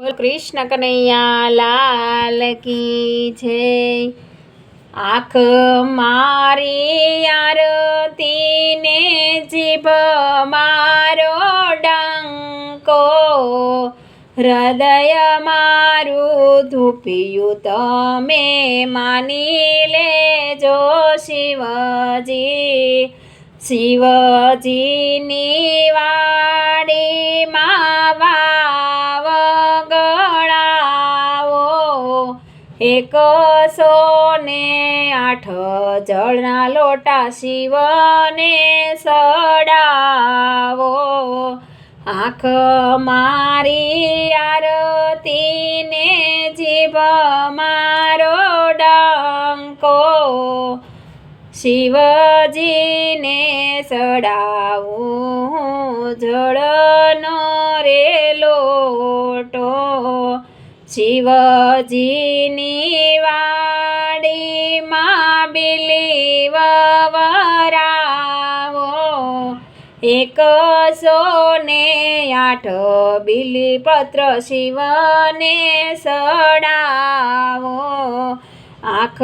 બોલ કૃષ્ણ કનૈયા, લાલ કી છે. આંખ મારી આરતીને જીભ મારો ડંકો. હૃદય મારું ધૂપિયું તમે માની લેજો શિવજી. શિવજીની વાડીમાં એકસો ને આઠ જળના લોટા શિવને સડાવો. આંખ મારી આરતીને જીભ મારો ડંકો. શિવજીને સડાવું. જળનો શિવજીની વાડીમાં બિલીવ વરાવો. એકસો ને આઠ બિલીપત્ર શિવને સડાવો. આંખ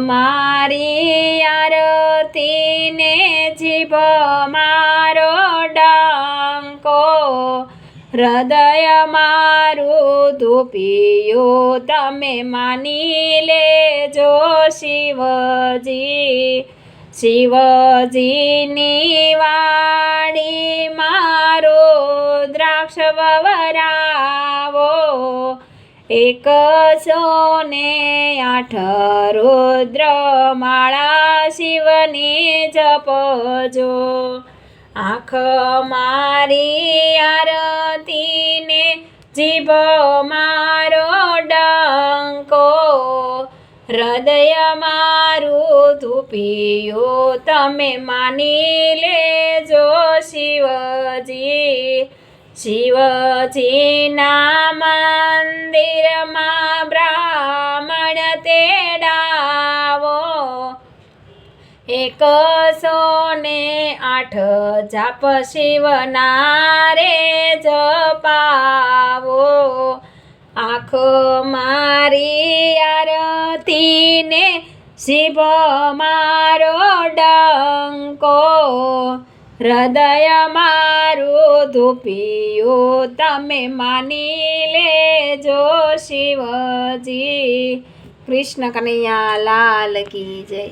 મારી આરતીને જીભ હૃદય મારું ધૂપિયું તમે માની લેજો શિવજી. શિવજીની વાણી મારો દ્રાક્ષ વવરાવો. એક ને આઠ રુદ્ર માળા શિવની જપજો. આંખ મારી આરતીને જીભ મારો ડંકો હૃદય મારું ધૂપિયું. તમે માની લેજો શિવજી શિવજીના મંદિરમાં એકસો ને આઠ જાપ શિવનારે જપાવો. આંખ મારી આરતીને શિવ મારો ડંકો. હૃદય મારું ધૂપિયું, તમે માની લેજો શિવજી. કૃષ્ણ કનૈયા, લાલ કી જય.